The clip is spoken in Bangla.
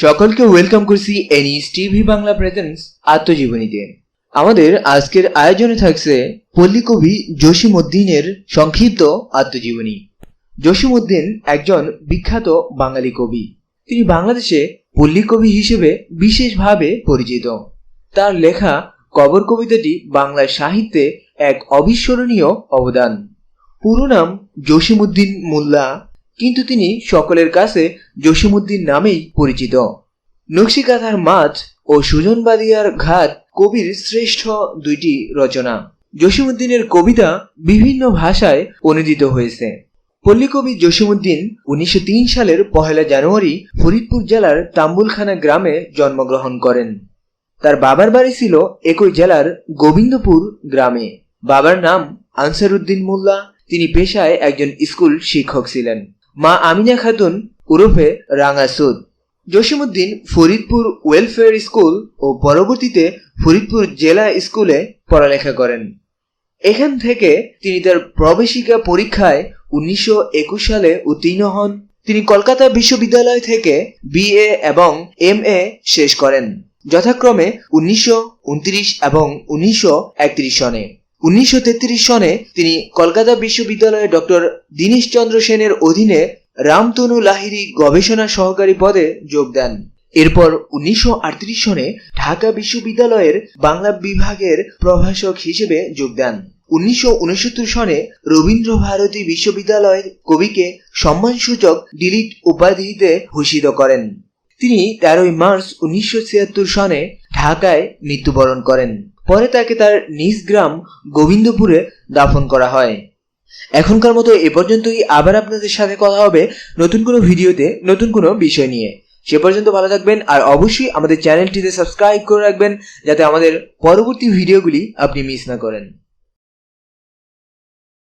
সকলকে ওয়েলকাম করছি এনিস টিভি বাংলা প্রেজেন্স আত্মজীবনীতে। আমাদের আজকের আয়োজনে থাকছে পল্লী কবি জসিমউদ্দিনের সংক্ষিপ্ত আত্মজীবনী। জসিমউদ্দিন একজন বিখ্যাত বাঙালি কবি। তিনি বাংলাদেশে পল্লী কবি হিসেবে বিশেষভাবে পরিচিত। তার লেখা কবর কবিতাটি বাংলা সাহিত্যে এক অবিস্মরণীয় অবদান। পুরো নাম জসিমউদ্দিন মোল্লা কিন্তু তিনি সকলের কাছে জসিমউদ্দিন নামেই পরিচিত। নকশিকাঁথার মাছ ও সুজনবাদিয়ার ঘাট কবির শ্রেষ্ঠ দুইটি রচনা। জসিমউদ্দিনের কবিতা বিভিন্ন ভাষায় অনুদিত হয়েছে। পল্লীকবি জসিমউদ্দিন উনিশশো তিন সালের পহেলা জানুয়ারি ফরিদপুর জেলার তাম্বুলখানা গ্রামে জন্মগ্রহণ করেন। তার বাবার বাড়ি ছিল একই জেলার গোবিন্দপুর গ্রামে। বাবার নাম আনসারউদ্দিন মোল্লা, তিনি পেশায় একজন স্কুল শিক্ষক ছিলেন। মা আমিনা খাতুন ওরফে রাঙাসুদ জসিমউদ্দিন ফরিদপুর ওয়েলফেয়ার স্কুল ও পরবর্তীতে ফরিদপুর জেলা স্কুলে পড়ালেখা করেন। এখান থেকে তিনি তার প্রবেশিকা পরীক্ষায় উনিশশো একুশ সালে উত্তীর্ণ হন। তিনি কলকাতা বিশ্ববিদ্যালয় থেকে বিএ এবং এম এ শেষ করেন। যথাক্রমে উনিশশো উনত্রিশ এবং উনিশশো একত্রিশ সনে। উনিশশো তেত্রিশ সনে তিনি কলকাতা বিশ্ববিদ্যালয়ে ডক্টর দীনেশ চন্দ্র সেনের অধীনে রামতনু লাহিড়ী গবেষণা সহকারী পদে যোগ দেন। এরপর উনিশশো আটত্রিশ সনে ঢাকা বিশ্ববিদ্যালয়ের বাংলা বিভাগের প্রভাষক হিসেবে যোগ দেন। উনিশশো সনে রবীন্দ্র ভারতী বিশ্ববিদ্যালয় কবিকে সম্মানসূচক ডিলিট উপাধিতে ভূষিত করেন। তিনি তেরোই মার্চ উনিশশো সনে ঢাকায় মৃত্যুবরণ করেন। পরে তাকে তার নিজ গ্রাম গোবিন্দপুরে দাফন করা হয়। এখনকার মতো এ পর্যন্তই। আবার আপনাদের সাথে কথা হবে নতুন কোনো ভিডিওতে, নতুন কোনো বিষয় নিয়ে। সে পর্যন্ত ভালো থাকবেন আর অবশ্যই আমাদের চ্যানেলটিতে সাবস্ক্রাইব করে রাখবেন যাতে আমাদের পরবর্তী ভিডিওগুলি আপনি মিস না করেন।